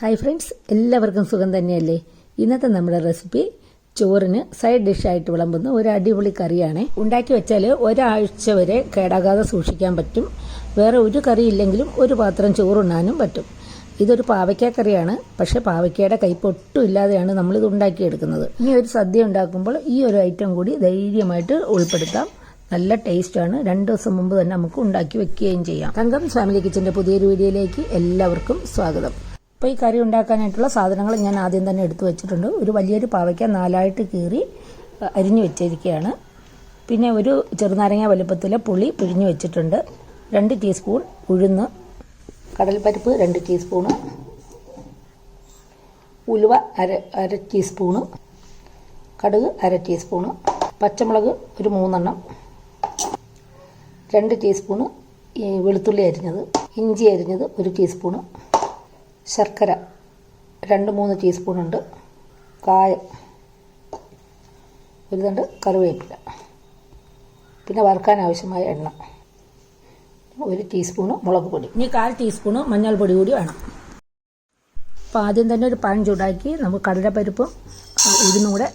Hi friends എല്ലാവർക്കും സുഖം തന്നെയല്ലേ? ഇന്നത്തെ നമ്മുടെ റെസിപ്പി ചോറിന് സൈഡ് ഡിഷായിട്ട് വിളമ്പുന്ന ഒരു അടിപൊളി കറിയാണ്. ഉണ്ടാക്കി വെച്ചാൽ ഒരാഴ്ച വരെ കേടാകാതെ സൂക്ഷിക്കാൻ പറ്റും. വേറെ ഒരു കറി ഇല്ലെങ്കിലും ഒരു പാത്രം ചോറുണ്ണാനും പറ്റും. ഇതൊരു പാവയ്ക്ക കറിയാണ്. പക്ഷേ പാവയ്ക്കയുടെ കൈപ്പൊട്ടും ഇല്ലാതെയാണ് നമ്മളിത് ഉണ്ടാക്കിയെടുക്കുന്നത്. ഇനി ഒരു സദ്യ ഉണ്ടാക്കുമ്പോൾ ഈ ഒരു ഐറ്റം കൂടി ധൈര്യമായിട്ട് ഉൾപ്പെടുത്താം. നല്ല ടേസ്റ്റാണ് രണ്ട് ദിവസം മുമ്പ് തന്നെ നമുക്ക് ഉണ്ടാക്കി വെക്കുകയും ചെയ്യാം. തങ്കം ഫാമിലി കിച്ചന്റെ പുതിയൊരു വീഡിയോയിലേക്ക് എല്ലാവർക്കും സ്വാഗതം. അപ്പോൾ ഈ കറി ഉണ്ടാക്കാനായിട്ടുള്ള സാധനങ്ങൾ ഞാൻ ആദ്യം തന്നെ എടുത്തു വെച്ചിട്ടുണ്ട്. ഒരു വലിയൊരു പാവയ്ക്ക നാലായിട്ട് കീറി അരിഞ്ഞു വെച്ചിരിക്കുകയാണ്. പിന്നെ ഒരു ചെറുനാരങ്ങ വലുപ്പത്തിലെ പുളി പിഴിഞ്ഞു വെച്ചിട്ടുണ്ട്. രണ്ട് ടീസ്പൂൺ ഉഴുന്ന് കടൽപ്പരിപ്പ് രണ്ട് ടീസ്പൂണ് ഉലുവ അര അര ടീസ്പൂണ് കടുക് അര ടീസ്പൂണ് പച്ചമുളക് ഒരു മൂന്നെണ്ണം രണ്ട് ടീസ്പൂണ് വെളുത്തുള്ളി അരിഞ്ഞത് ഇഞ്ചി അരിഞ്ഞത് ഒരു ടീസ്പൂണ് ശർക്കര രണ്ട് മൂന്ന് ടീസ്പൂണുണ്ട്. കായം ഒരു തണ്ട് കറിവേപ്പില. പിന്നെ വറുക്കാൻ ആവശ്യമായ എണ്ണ. ഒരു ടീസ്പൂണ് മുളക് പൊടി. ഇനി കാൽ ടീസ്പൂണ് മഞ്ഞൾപ്പൊടി കൂടി വേണം. അപ്പോൾ ആദ്യം തന്നെ ഒരു പാൻ ചൂടാക്കി നമുക്ക് കടലപ്പരിപ്പും ഇതിനും കൂടെ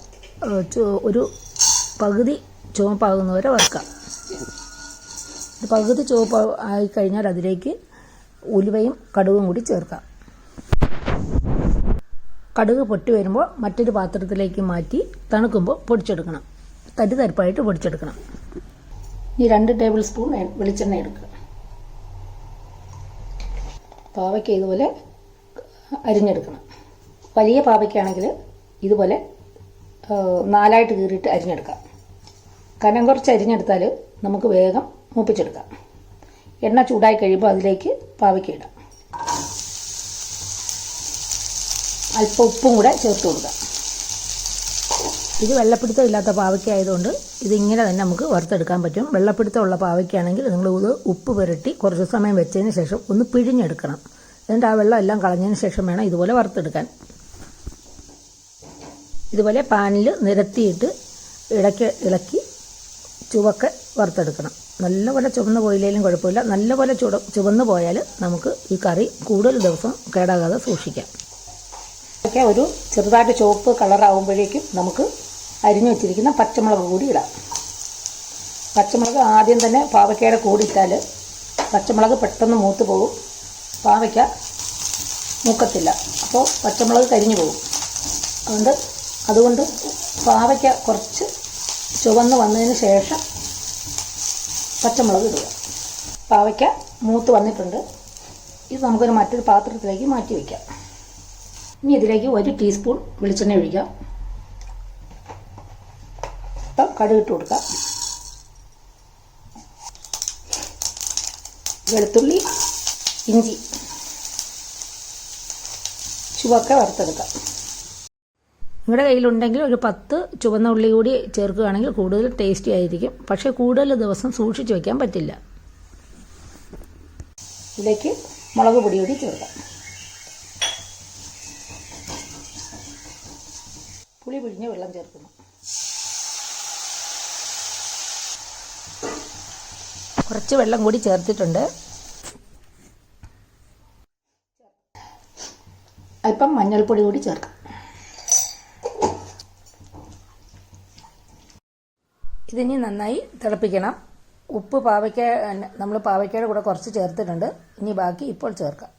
ഒരു പകുതി ചുവപ്പാകുന്നവരെ വറുക്കാം. പകുതി ചുവപ്പ് ആയിക്കഴിഞ്ഞാൽ അതിലേക്ക് ഉലുവയും കടുവും കൂടി ചേർക്കാം. കടുക് പൊട്ടി വരുമ്പോൾ മറ്റൊരു പാത്രത്തിലേക്ക് മാറ്റി തണുക്കുമ്പോൾ പൊടിച്ചെടുക്കണം. തരി തരിപ്പായിട്ട് പൊടിച്ചെടുക്കണം. ഈ രണ്ട് ടേബിൾ സ്പൂൺ വെളിച്ചെണ്ണ എടുക്കുക. പാവയ്ക്ക ഇതുപോലെ അരിഞ്ഞെടുക്കണം. വലിയ പാവയ്ക്കാണെങ്കിൽ ഇതുപോലെ നാലായിട്ട് കീറിയിട്ട് അരിഞ്ഞെടുക്കാം. കനം കുറച്ച് അരിഞ്ഞെടുത്താൽ നമുക്ക് വേഗം മൂപ്പിച്ചെടുക്കാം. എണ്ണ ചൂടായി കഴിയുമ്പോൾ അതിലേക്ക് പാവയ്ക്ക ഇടാം. അല്പം ഉപ്പും കൂടെ ചേർത്ത് കൊടുക്കുക. ഇത് വെള്ളപ്പിടുത്തം ഇല്ലാത്ത പാവയ്ക്ക ആയതുകൊണ്ട് ഇതിങ്ങനെ തന്നെ നമുക്ക് വറുത്തെടുക്കാൻ പറ്റും. വെള്ളപ്പിടുത്തമുള്ള പാവയ്ക്കാണെങ്കിൽ നിങ്ങൾ ഇത് ഉപ്പ് പുരട്ടി കുറച്ച് സമയം വെച്ചതിന് ശേഷം ഒന്ന് പിഴിഞ്ഞെടുക്കണം. എന്നിട്ട് ആ വെള്ളം എല്ലാം കളഞ്ഞതിന് ശേഷം വേണം ഇതുപോലെ വറുത്തെടുക്കാൻ. ഇതുപോലെ പാനിൽ നിരത്തിയിട്ട് ഇടയ്ക്ക് ഇളക്കി ചുവക്കെ വറുത്തെടുക്കണം. നല്ലപോലെ ചുവന്ന് പോയില്ലെങ്കിലും കുഴപ്പമില്ല. നല്ലപോലെ ചുവന്ന് പോയാൽ നമുക്ക് ഈ കറി കൂടുതൽ ദിവസം കേടാകാതെ സൂക്ഷിക്കാം. ഒക്കെ ഒരു ചെറുതായിട്ട് ചുവപ്പ് കളറാകുമ്പോഴേക്കും നമുക്ക് അരിഞ്ഞു വെച്ചിരിക്കുന്ന പച്ചമുളക് കൂടി ഇടാം. പച്ചമുളക് ആദ്യം തന്നെ പാവയ്ക്കയുടെ കൂടി ഇട്ടാൽ പച്ചമുളക് പെട്ടെന്ന് മൂത്ത് പോകും. പാവയ്ക്ക മൂക്കത്തില്ല. അപ്പോൾ പച്ചമുളക് കരിഞ്ഞു പോകും. അതുകൊണ്ട് അതുകൊണ്ട് പാവയ്ക്ക കുറച്ച് ചുവന്ന് വന്നതിന് ശേഷം പച്ചമുളക് ഇടുക. പാവയ്ക്ക മൂത്ത് വന്നിട്ടുണ്ട്. ഇത് നമുക്കൊരു മറ്റൊരു പാത്രത്തിലേക്ക് മാറ്റി വയ്ക്കാം. ഇനി ഇതിലേക്ക് ഒരു ടീസ്പൂൺ വെളിച്ചെണ്ണ ഒഴിക്കാം ഇപ്പം കടുക് ഇട്ട് കൊടുക്കാം. വെളുത്തുള്ളി ഇഞ്ചി ചുവക്ക വറുത്തെടുക്കാം. നിങ്ങളുടെ കയ്യിലുണ്ടെങ്കിൽ ഒരു പത്ത് ചുവന്ന ഉള്ളി കൂടി ചേർക്കുകയാണെങ്കിൽ കൂടുതൽ ടേസ്റ്റി ആയിരിക്കും. പക്ഷേ കൂടുതൽ ദിവസം സൂക്ഷിച്ച് വയ്ക്കാൻ പറ്റില്ല. ഇതിലേക്ക് മുളക് പൊടി കൂടി ചേർക്കാം. പുളി പിഴിഞ്ഞ് വെള്ളം ചേർക്കുന്നു. കുറച്ച് വെള്ളം കൂടി ചേർത്തിട്ടുണ്ട്. അല്പം മഞ്ഞൾപ്പൊടി കൂടി ചേർക്കാം. ഇതിനി നന്നായി തിളപ്പിക്കണം. ഉപ്പ് പാവയ്ക്ക നമ്മൾ പാവയ്ക്കയുടെ കൂടെ കുറച്ച് ചേർത്തിട്ടുണ്ട്. ഇനി ബാക്കി ഇപ്പോൾ ചേർക്കാം.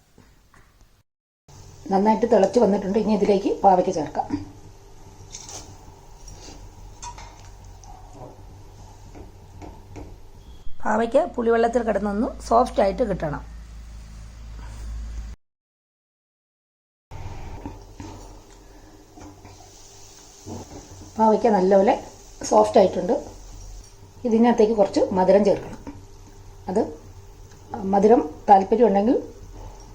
നന്നായിട്ട് തിളച്ച് വന്നിട്ടുണ്ട്. ഇനി ഇതിലേക്ക് പാവയ്ക്ക ചേർക്കാം. പാവയ്ക്ക് പുളിവെള്ളത്തിൽ കിടന്നൊന്ന് സോഫ്റ്റ് ആയിട്ട് കിട്ടണം. പാവയ്ക്ക നല്ലപോലെ സോഫ്റ്റ് ആയിട്ടുണ്ട്. ഇതിനകത്തേക്ക് കുറച്ച് മധുരം ചേർക്കണം. അത് മധുരം താല്പര്യമുണ്ടെങ്കിൽ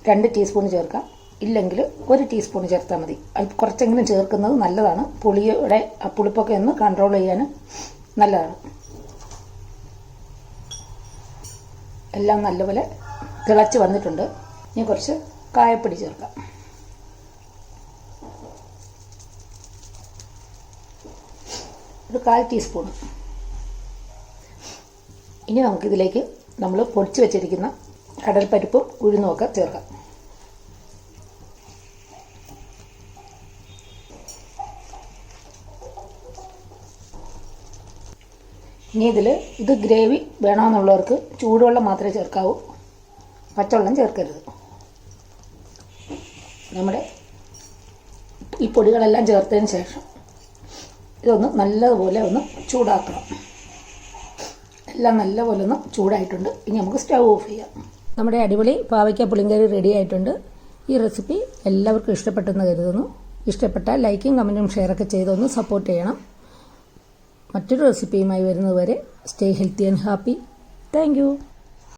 രണ്ട് ടീസ്പൂൺ ചേർക്കാം. ഇല്ലെങ്കിൽ ഒരു ടീസ്പൂൺ ചേർത്താൽ മതി. അത് കുറച്ചെങ്കിലും ചേർക്കുന്നത് നല്ലതാണ്. പുളിയുടെ പുളിപ്പൊക്കെ ഒന്ന് കൺട്രോൾ ചെയ്യാൻ നല്ലതാണ്. എല്ലാം നല്ലപോലെ തിളച്ച് വന്നിട്ടുണ്ട്. ഇനി കുറച്ച് കായപ്പൊടി ചേർക്കാം. ഒരു കാൽ ടീസ്പൂൺ. ഇനി നമുക്കിതിലേക്ക് നമ്മൾ പൊടിച്ച് വെച്ചിരിക്കുന്ന കടൽപ്പരിപ്പും ഉഴുന്നുമൊക്കെ ചേർക്കാം. ഇനി ഇതിൽ ഇത് ഗ്രേവി വേണമെന്നുള്ളവർക്ക് ചൂടുവെള്ളം മാത്രമേ ചേർക്കാവൂ. പച്ചവെള്ളം ചേർക്കരുത്. നമ്മുടെ ഈ പൊടികളെല്ലാം ചേർത്തതിന് ശേഷം ഇതൊന്ന് നല്ലതുപോലെ ഒന്ന് ചൂടാക്കണം. എല്ലാം നല്ലപോലെ ഒന്ന് ചൂടായിട്ടുണ്ട്. ഇനി നമുക്ക് സ്റ്റൗ ഓഫ് ചെയ്യാം. നമ്മുടെ അടിപൊളി പാവയ്ക്ക പുളിങ്കറി റെഡി ആയിട്ടുണ്ട്. ഈ റെസിപ്പി എല്ലാവർക്കും ഇഷ്ടപ്പെട്ടെന്ന് കരുതുന്നു. ഇഷ്ടപ്പെട്ടാൽ ലൈക്കും കമന്റും ഷെയറൊക്കെ ചെയ്തൊന്ന് സപ്പോർട്ട് ചെയ്യണം. മറ്റൊരു റെസിപ്പിയുമായി വരുന്നതുവരെ stay healthy and happy thank